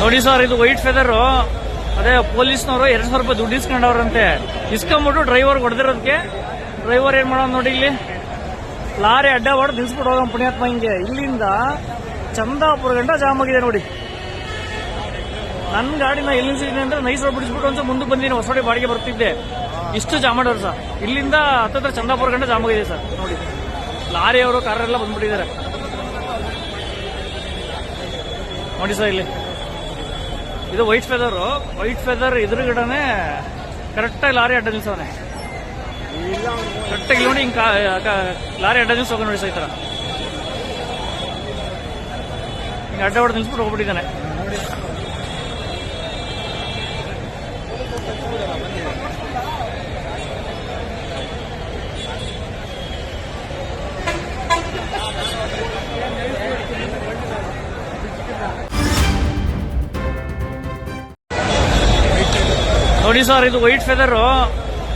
ನೋಡಿ ಸರ್, ಇದು white feather. ಅದೇ ಪೊಲೀಸ್ನವರು ಎರಡ್ ಸಾವಿರ ರೂಪಾಯಿ ದುಡ್ಡು ಇಸ್ಕೊಂಡವ್ರಂತೆ. ಇಸ್ಕೊಂಬಿಟ್ಟು ಡ್ರೈವರ್ ಹೊಡೆದಿರೋದಕ್ಕೆ ಡ್ರೈವರ್ ಏನ್ ಮಾಡೋದು ನೋಡಿ ಇಲ್ಲಿ. ಲಾರಿ ಅಡ್ಡ ಹೊಡೆದು ನಿಲ್ಸ್ಬಿಟ್ಟು ಹೋಗೋ ಪುಣ್ಯಾತ್ಮ ಹಿಂಗೆ. ಇಲ್ಲಿಂದ ಚಂದಾಪುರ ಗಂಟ ಜಾಮ್ ಆಗಿದೆ ನೋಡಿ. ನನ್ನ ಗಾಡಿನ ಎಲ್ಲಿ ನಿಲ್ಸಿದ್ದೀನಿ ಅಂದ್ರೆ ನೈಸ್ ರೋಡ್ ಬಿಡಿಸ್ಬಿಟ್ಟು ಅಂತ ಮುಂದೆ ಬಂದಿದ್ದೀನಿ, ಹೊಸಡಿ ಬಾಡಿಗೆ ಬರ್ತಿದ್ದೆ. ಇಷ್ಟು ಜಾಮ್ ಮಾಡೋರು ಸರ್. ಇಲ್ಲಿಂದ ಹತ್ತತ್ರ ಚಂದಾಪುರ ಗಂಟ ಜಾಮ್ ಆಗಿದೆ ಸರ್, ನೋಡಿ. ಲಾರಿಯವರು ಕಾರೆಲ್ಲ ಬಂದ್ಬಿಟ್ಟಿದ್ದಾರೆ. ನೋಡಿ ಸರ್ ಇಲ್ಲಿ. ಇದು ವೈಟ್ ಫೆದರ್ ವೈಟ್ ಫೆದರ್ ಎದುರುಗಡೆನೆ ಕರೆಕ್ಟಾಗಿ ಲಾರಿ ಅಡ್ಡ ನಿಲ್ಸವನೆ. ಕರೆಕ್ಟಾಗಿ ನೋಡಿ ಹಿಂಗ್ ಲಾರಿ ಅಡ್ಡ ನಿಲ್ಸ್ ಹೋಗಿ ನೋಡಿ ಸರ್ ಈ ಥರ. ಹಿಂಗೆ ಅಡ್ಡ ಹೊಡೆದು ನಿಲ್ಸ್ಬಿಟ್ಟು ಹೋಗ್ಬಿಟ್ಟಿದ್ದಾನೆ. ನೋಡಿ ಸರ್, ಇದು ವೈಟ್ ಫೆದರ್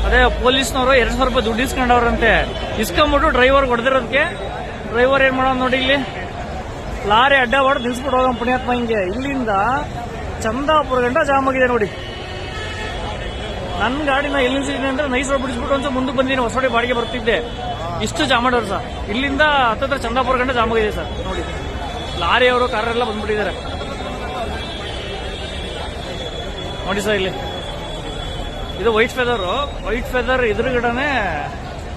ಅದೇ ಪೊಲೀಸ್ನವರು ಎರಡ್ ಸಾವಿರ ರೂಪಾಯಿ ದುಡ್ಡು ಇಸ್ಕೊಂಡವ್ರಂತೆ. ಇಸ್ಕೊಂಬಿಟ್ಟು ಡ್ರೈವರ್ ಹೊಡೆದಿರೋದಕ್ಕೆ ಡ್ರೈವರ್ ಏನ್ ಮಾಡೋದು ನೋಡಿ ಇಲ್ಲಿ. ಲಾರಿ ಅಡ್ಡ ಹೊಡೆದು ನಿಲ್ಸ್ಬಿಟ್ಟು ಹೋಗೋ ಪುಣ್ಯಾತ್ಮ ಹಿಂಗೆ. ಇಲ್ಲಿಂದ ಚಂದಾಪುರ ಗಂಟ ಜಾಮ್ ಆಗಿದೆ ನೋಡಿ. ನನ್ನ ಗಾಡಿನ ಎಲ್ಲಿ ನಿಲ್ಸಿದ್ದೀನಿ ಅಂದ್ರೆ ನೈಸ್ ರೋಡ್ ಬಿಡಿಸ್ಬಿಟ್ಟು ಅಂತ ಮುಂದೆ ಬಂದಿದ್ದೀನಿ ಹೊಸಡಿ ಬಾಡಿಗೆ ಬರ್ತಿದ್ದೆ. ಇಷ್ಟು ಜಾಮ್ ಮಾಡೋರು ಸರ್. ಇಲ್ಲಿಂದ ಹತ್ತತ್ರ ಚಂದಾಪುರ ಗಂಟ ಜಾಮ್ ಆಗಿದೆ ಸರ್, ನೋಡಿ. ಲಾರಿಯವರು ಕಾರೆಲ್ಲ ಬಂದ್ಬಿಟ್ಟಿದ್ದಾರೆ. ನೋಡಿ ಸರ್ ಇಲ್ಲಿ. ಇದು ವೈಟ್ ಫೆದರ್ ವೈಟ್ ಫೆದರ್ ಎದುರುಗಡೆ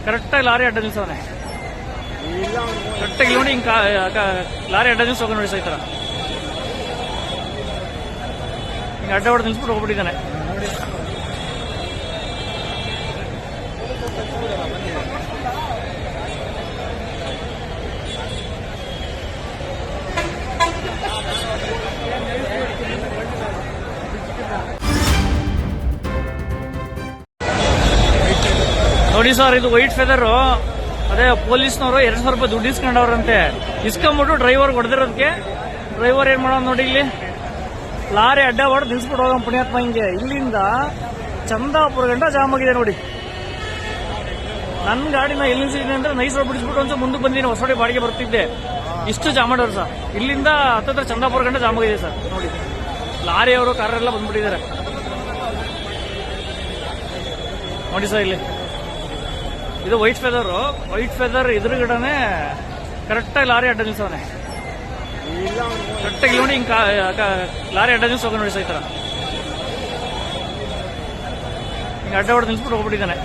ಕರೆಕ್ಟ್ ಆಗಿ ಲಾರಿ ಅಡ್ಡ ನಿಲ್ಸವನೆ. ಕರೆಕ್ಟಾಗಿ ನೋಡಿ ಹಿಂಗ್ ಲಾರಿ ಅಡ್ಡ ನಿಲ್ಸೋಗ ನೋಡಿ ಸೈತರ. ಹಿಂಗೆ ಅಡ್ಡ ಹೊಡೆದು ನಿಲ್ಸ್ಬಿಟ್ಟು ಹೋಗ್ಬಿಟ್ಟಿದ್ದಾನೆ. ನೋಡಿ ಸರ್, ಇದು ವೈಟ್ ಫೆದರ್. ಅದೇ ಪೊಲೀಸ್ನವರು ಎರಡ್ ಸಾವಿರ ರೂಪಾಯಿ ದುಡ್ಡು ಇಸ್ಕೊಂಡವ್ರಂತೆ. ಇಸ್ಕೊಂಬಿಟ್ಟು ಡ್ರೈವರ್ ಹೊಡೆದಿರೋದಕ್ಕೆ ಡ್ರೈವರ್ ಏನ್ ಮಾಡೋದು ನೋಡಿ ಇಲ್ಲಿ. ಲಾರಿ ಅಡ್ಡ ಹೊಡೆದು ನಿಲ್ಸ್ಬಿಟ್ಟು ಹೋಗೋ ಪುಣ್ಯಾತ್ಮ ಹಿಂಗೆ. ಇಲ್ಲಿಂದ ಚಂದಾಪುರ ಗಂಟ ಜಾಮ್ ಆಗಿದೆ ನೋಡಿ. ನನ್ನ ಗಾಡಿನ ಎಲ್ಲಿ ನಿಲ್ಸಿದ್ದೀನಿ ಅಂದ್ರೆ ನೈಸ್ ರೋಡ್ ಬಿಡಿಸ್ಬಿಟ್ಟು ಒಂದು ಮುಂದೆ ಬಂದಿನ ಹೊಸಡಿ ಬಾಡಿಗೆ ಬರ್ತಿದ್ದೆ. ಇಷ್ಟು ಜಾಮ್ ಮಾಡೋರು ಸರ್. ಇಲ್ಲಿಂದ ಹತ್ತತ್ರ ಚಂದಾಪುರ ಗಂಟ ಜಾಮ್ ಆಗಿದೆ ಸರ್. ನೋಡಿ. ಲಾರಿಯವರು ಕಾರೆಲ್ಲ ಬಂದ್ಬಿಟ್ಟಿದ್ದಾರೆ. ನೋಡಿ ಸರ್ ಇಲ್ಲಿ. ಇದು ವೈಟ್ ಫೆದರ್ ವೈಟ್ ಫೆದರ್ ಎದುರುಗಡೆ ಕರೆಕ್ಟ್ ಆಗಿ ಲಾರಿ ಅಡ್ಡ ನಿಲ್ಸವನೆ. ಕರೆಕ್ಟಾಗಿ ನೋಡಿ ಹಿಂಗ್ ಲಾರಿ ಅಡ್ಡ ನಿಲ್ಸ್ ಹೋಗಿ ನೋಡಿ ಸೈತರ. ಥರ ಹಿಂಗೆ ಅಡ್ಡ ಹೊಡೆದು ನಿಲ್ಸ್ಬಿಟ್ಟು ಹೋಗ್ಬಿಟ್ಟಿದ್ದಾನೆ.